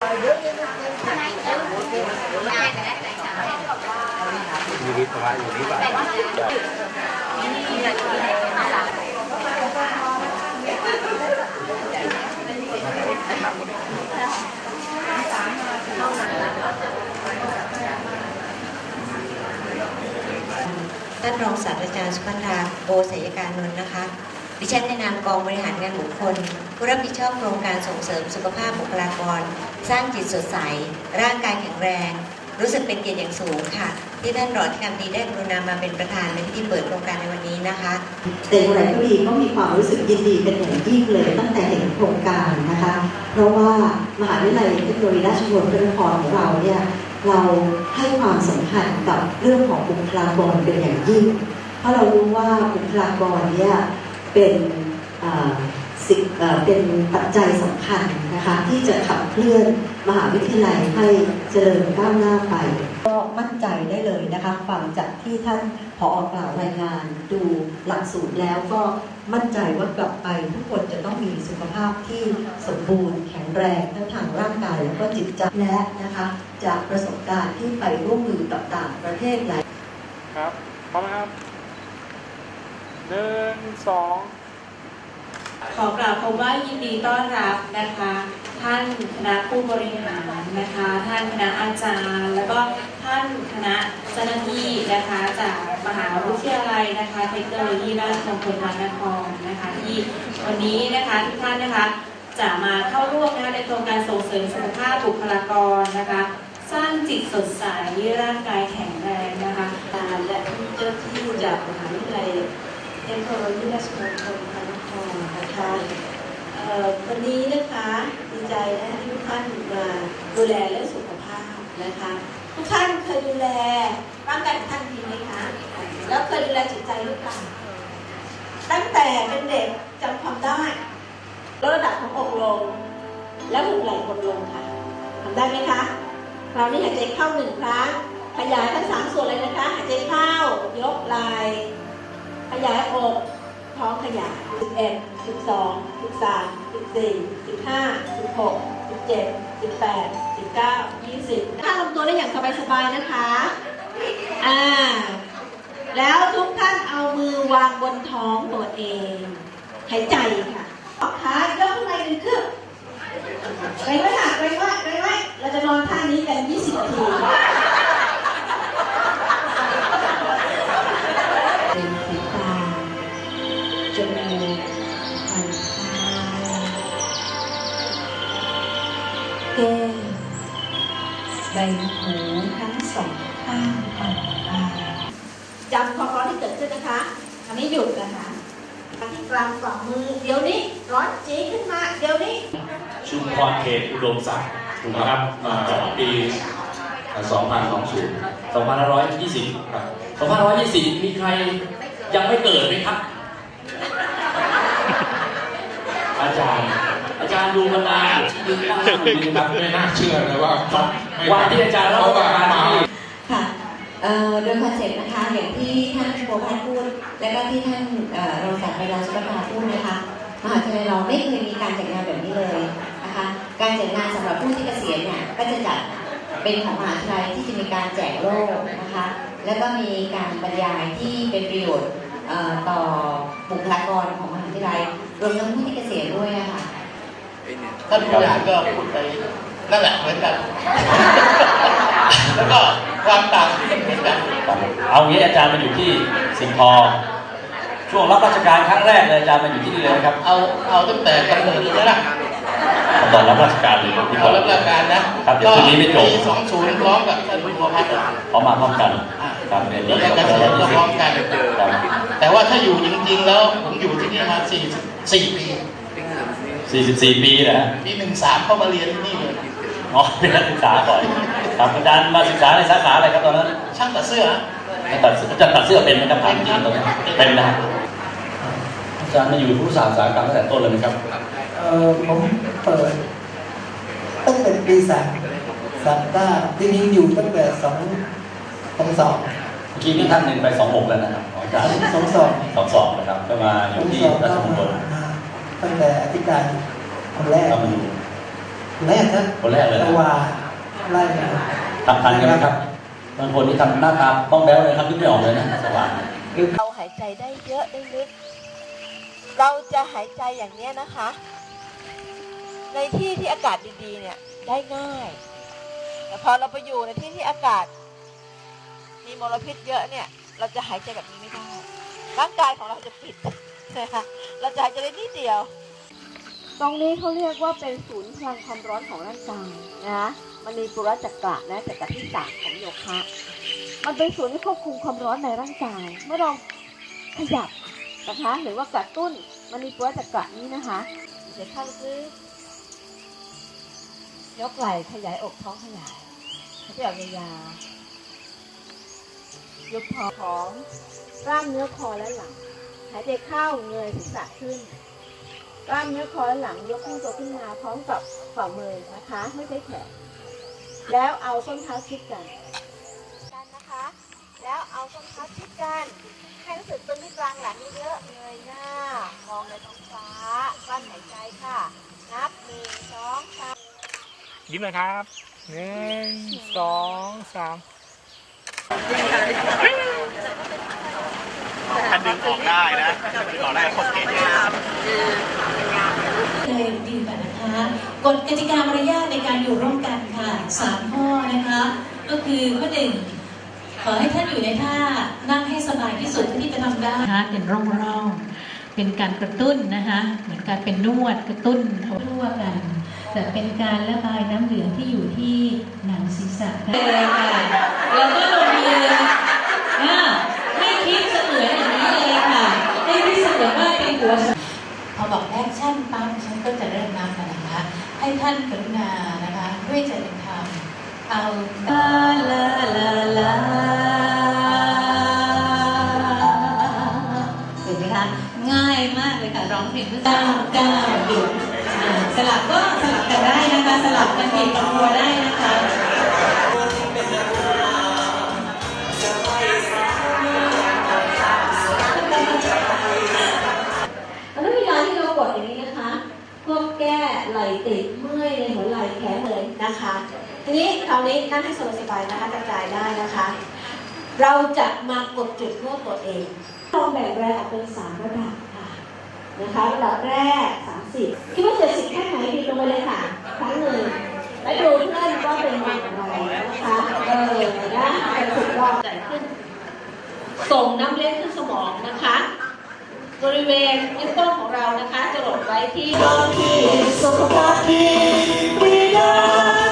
มีวิทยาณอยู่ที่บ้านท่านรองศาสตราจารย์สุพันธาโบสยการนนท์นะคะ ดิฉันในนามกองบริหารงานบุคคล ผู้รับผิดชอบโครงการส่งเสริมสุขภาพบุคลากร สร้างจิตสดใส ร่างกายแข็งแรง รู้สึกเป็นเกียรติอย่างสูงค่ะ ที่ท่านรองที่การดีได้กรุณามาเป็นประธานในพิธีเปิดโครงการในวันนี้นะคะแต่อย่างไรก็ดีก็มีความรู้สึกยินดีเป็นอย่างยิ่งเลยตั้งแต่เห็นโครงการนะคะ เพราะว่ามหาวิทยาลัยเทคโนโลยีราชมงคลพระนครของเราเนี่ยเราให้ความสำคัญกับเรื่องของบุคลากรเป็นอย่างยิ่ง เพราะเรารู้ว่าบุคลากรเนี่ย เป็นสิ่งเอ่อเป็นปัจจัยสำคัญนะคะที่จะขับเคลื่อนมหาวิทยาลัยให้เจริญก้าวหน้าไป ก็มั่นใจได้เลยนะคะฟังจากที่ท่านผออกล่าวรายงาน ดูหลักสูตรแล้วก็มั่นใจว่ากลับไปทุกคนจะต้องมีสุขภาพที่สมบูรณ์แข็งแรงทั้งทางร่างกายแล้วก็จิตใจและนะคะจากประสบการณ์ที่ไปร่วมมือกับต่างประเทศหลายครับพร้อมนะครับ หนึ่งสองขอกล่าวคำว่ายินดีต้อนรับนะคะ ท่านคณะผู้บริหารนะคะ ท่านคณะอาจารย์ แล้วก็ท่านคณะเจ้าหน้าที่นะคะจากมหาวิทยาลัยนะคะเทคโนโลยีราชมงคลพระนครนะคะที่วันนี้นะคะทุกท่านนะคะจะมาเข้าร่วมนะคะในโครงการส่งเสริมสุขภาพบุคลากรนะคะ สร้างจิตสดใสร่างกายแข็งแรงนะคะการและเจ้าที่จากมหาวิทยาลัย เทคโนโลยีราชมงคลพระนครนะคะวันนี้นะคะดีใจนะที่ทุกท่านมาดูแลเรื่องสุขภาพนะคะ ทุกท่านเคยดูแลร่างกายของท่านดีไหมคะแล้วเคยดูแลจิตใจหรือเปล่าตั้งแต่เป็นเด็กจำความได้ลดระดับของอกลง แล้วหุบไหล่กดลงค่ะทำได้ไหมคะคราวนี้หายใจเข้าหนึ่งครั้งขยายทั้งสามส่วนเลยนะคะหายใจเข้ายกไหล่ ขยายอกท้องขยายสิบเอ็ดสิบสองสิบสามสิบสี่สิบห้าสิบหกสิบเจ็ดสิบแปดสิบเก้ายี่สิบถ้าลงตัวได้อย่างสบายๆนะคะ อ่า แล้วทุกท่านเอามือวางบนท้องตัวเอง หายใจค่ะออกขายกขึ้นมาหนึ่งคืบเกรงไว้ค่ะเกรงไว้เกรงไว้เราจะนอนท่านี้กัน 20นาที ใบหูทั้งสองข้างผ่อนคลายจำความร้อนที่เกิดขึ้นนะคะ อันนี้หยุดนะคะที่กลางฝ่ามือ เดี๋ยวนี้ร้อนจีขึ้นมา เดี๋ยวนี้ ชุมพรเขตอุดมศักดิ์ถูกไหมครับอ่าจากปี2020 2520ครับ2520 มีใครยังไม่เกิดไหมครับ อาจารย์ อาจารย์ดูบรรดาที่ยืนตั้งอยู่นะครับไม่น่าเชื่อเลยว่าเขาไม่ วันที่อาจารย์เล่าเขาประมาการมาที่ค่ะเอ่อโดยคอนเซ็ปต์นะคะอย่างที่ท่านโบพันพูด และก็ที่ท่านเอ่อรองศาสตราจารย์สุภาพูดนะคะมหาวิทยาลัยเราไม่เคยมีการจัดงานแบบนี้เลยนะคะการจัดงานสำหรับผู้ที่เกษียณเนี่ยก็จะจัดเป็นของมหาวิทยาลัยที่จะมีการแจกโล่นะคะ แล้วก็มีการบรรยายที่เป็นประโยชน์เอ่อต่อบุคลากรของมหาวิทยาลัยรวมทั้งผู้ที่เกษียณด้วยอะค่ะท่านผู้บริหารก็พูดไป นั่นแหละเหมือนกัน แล้วก็ความต่างที่เหมือนกัน เอางี้อาจารย์มาอยู่ที่สิงห์ทองช่วงรับราชการครั้งแรกเลยอาจารย์มาอยู่ที่นี่เลยนะครับ เอาเอาตั้งแต่กำเนิดเลยนะตอนรับราชการเลยที่เอารับราชการนะครับเดี๋ยวคืนนี้ไม่จบปีสองศูนย์พร้อมกับท่านผู้บัวพัฒน์เขามาพร้อมกันครับเรียนแล้วนี้ก็เกษียณก็พร้อมกันครับแต่ว่าถ้าอยู่จริงๆแล้วผมอยู่ที่นี่มา44ปี44ปีนะฮะปีหนึ่งสามเข้ามาเรียนที่นี่เลย อ๋อเป็นนักศึกษาก่อนครับอาจารย์มาศึกษาในสาขาอะไรครับตอนนั้น ช่างตัดเสื้อตัดเสื้ออาจารย์ตัดเสื้อเป็นไหมครับถามจริงตอนนั้นเป็นนะฮะอาจารย์มาอยู่ผู้สาสาหกรรมตั้งแต่ต้นเลยไหมครับเอ่อผมเปิดตั้งแต่ปีสามสามเก้าจริงๆอยู่ตั้งแต่สองสองสองเมื่อกี้มีท่านหนึ่งไป26แล้วนะครับของอาจารย์สองสอง22นะครับ ก็มาอสยู่องที่สองราก็ชมงคมาลตั้งแต่อธิการคนแรกก็มาอยู่ แรกครับคนแรกเลยตะนะวาไล่มาทำทันกันไหมครับบางคนที่ทำหน้าตาบ้องแบ้วเลยครับนึกไม่ออกเลยนะสว่างเราหายใจได้เยอะได้ลึก เราจะหายใจอย่างเนี้ยนะคะ ในที่ที่อากาศดีๆ เนี่ยได้ง่าย แต่พอเราไปอยู่ในที่ที่อากาศ มีมลพิษเยอะเนี่ย เราจะหายใจแบบนี้ไม่ได้ร่างกายของเราจะปิดนะคะเราจะหายใจได้นิดเดียว ตรงนี้เขาเรียกว่าเป็นศูนย์พลังความร้อนของร่างกายนะมันมีปุระจักระนะจักระที่สามของโยคะ มันเป็นส่วนที่ควบคุมความร้อนในร่างกาย เมื่อเราขยับนะคะ หรือว่ากระตุ้นมันมีปุระจักระนี้นะคะเดี๋ยวเข้าลึกยกไหล่ขยายอกท้องขยายขยับยาวๆยกท้องของกล้ามเนื้อคอและหลังหายใจเข้าเงยศีรษะขึ้น กล้ามเนื้อคอและหลังยกขึ้นตัวขึ้นมาพร้อมกับฝ่ามือนะคะ ไม่ใช่แขนแล้วเอาส้นเท้าชิดกันกันนะคะ แล้วเอาส้นเท้าชิดกันให้รู้สึกตรงที่กลางหลังเยอะๆเงยหน้ามองในท้องฟ้ากลั้นหายใจค่ะ นับหนึ่งสองสามยิ้มเลยครับหนึ่งสองสามถ้าดึงออกได้นะดึงออกได้คนเก่ง เลยดีกันนะคะกฎกติกามารยาทในการอยู่ร่วมกันค่ะสามข้อนะคะ ก็คือข้อหนึ่งขอให้ท่านอยู่ในท่านั่งให้สบายที่สุดเท่าที่จะทำได้นะคะเป็นร่องร่องๆเป็นการกระตุ้นนะคะเหมือนการเป็นนวดกระตุ้นเอาทั่วกันแต่เป็นการระบายน้ำเหลืองที่อยู่ที่หนังศีรษะเลยค่ะแล้วก็ลงมืออ่าให้คิดเสมือนอย่างนี้เลยค่ะ ให้คิดเสมือนว่าเป็นหัว พอบอกแอคชั่นปั๊บฉันก็จะเริ่มนับแล้วนะคะ ให้ ท่านกรุณานะคะ ด้วยใจเป็นธรรมเอาลาลาลาลาเห็นไหมคะง่ายมากเลยค่ะร้องเพลงเพื่อก้าวก้าวหยุดอ่าสลับก็สลับกันได้นะคะ สลับกันบีบกับตัวได้นะคะแล้วเวลาที่เรากดอย่างนี้นะคะเพื่อแก้ไหล่ติด นเลยนะคะ ทีนี้คราวนี้นั่งให้สบายๆนะคะกระจายได้นะคะ เราจะมากดจุดนวดตัวเองลองแบ่งแรงออกเป็นสามระดับค่ะนะคะระดับแรก30คิดว่าเจ็ดสิบแค่ไหนดีลงไปเลยค่ะครั้งหนึ่งแล้วดูเพื่อนว่าเป็นอย่างไรนะคะเออนะเป็นสุดยอดใจขึ้น ส่งน้ำเลี้ยงขึ้นสมองนะคะบริเวณนิ้วโป้งของเรานะคะจะหลดไว้ที่สุขภาพดี มี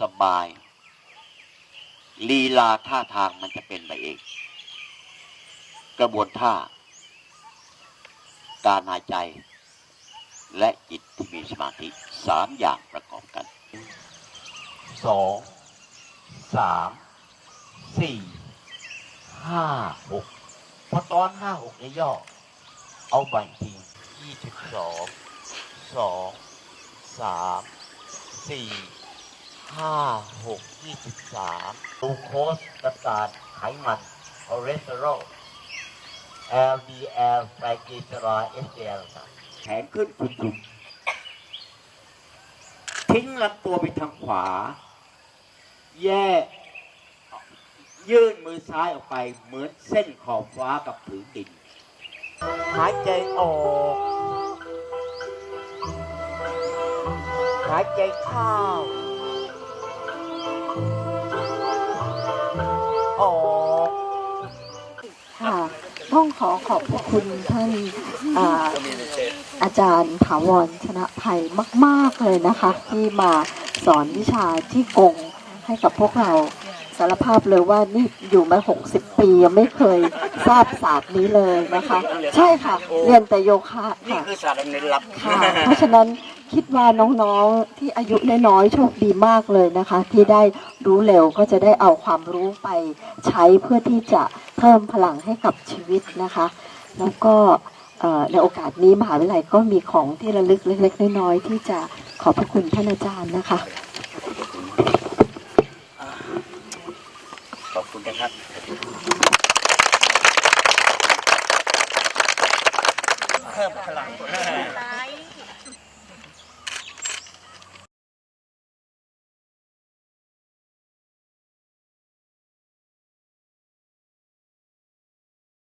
สบาย ลีลาท่าทางมันจะเป็นไปเอง กระบวนท่า การหายใจ และจิตที่มีสมาธิสามอย่างประกอบกันสองสามสี่ห้าหกพอตอนห้าหกเนี่ย่อ เอาใหม่อีกทียี่สิบสองสองสามสี่ ห้าหกยี่สิบสามกลูโคสน้ำตาลไขมันคอเลสเตอรอล LDL ไตรกลีเซอไรด์ HDL แขนขึ้นสุดๆทิ้งลำตัวไปทางขวา แยกยื่นมือซ้ายออกไปเหมือนเส้นขอบฟ้ากับผืนดิน หายใจออก หายใจเข้า ออกค่ะต้องขอขอบพระคุณท่านอ่าอาจารย์ถาวรชนะภัยมาก ๆเลยนะคะ ที่มาสอนวิชาที่กงให้กับพวกเราสารภาพเลยว่านี่อยู่มา 60 ปียังไม่เคยทราบศาสตร์นี้เลยนะคะ ใช่ค่ะ เรียนแต่โยคะนี่ค่ะคือศาสตร์อันลึกลับค่ะ เพราะฉะนั้น คิดว่าน้องๆที่อายุน้อยๆโชคดีมากเลยนะคะ ที่ได้รู้เร็วก็จะได้เอาความรู้ไปใช้เพื่อที่จะเพิ่มพลังให้กับชีวิตนะคะ แล้วก็ในโอกาสนี้มหาวิทยาลัยก็มีของที่ระลึกเล็กๆน้อยๆที่จะขอบพระคุณท่านอาจารย์นะคะขอบคุณนะครับเพิ่มพลัง